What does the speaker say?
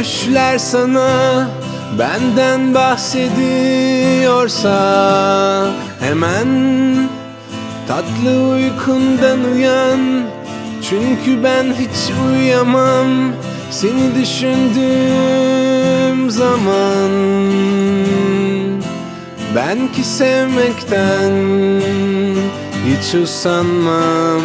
düşler sana Benden bahsediyorsa Hemen tatlı uykundan uyan. Çünkü ben hiç uyuyamam Seni düşündüğüm zaman. Ben ki sevmekten hiç usanmam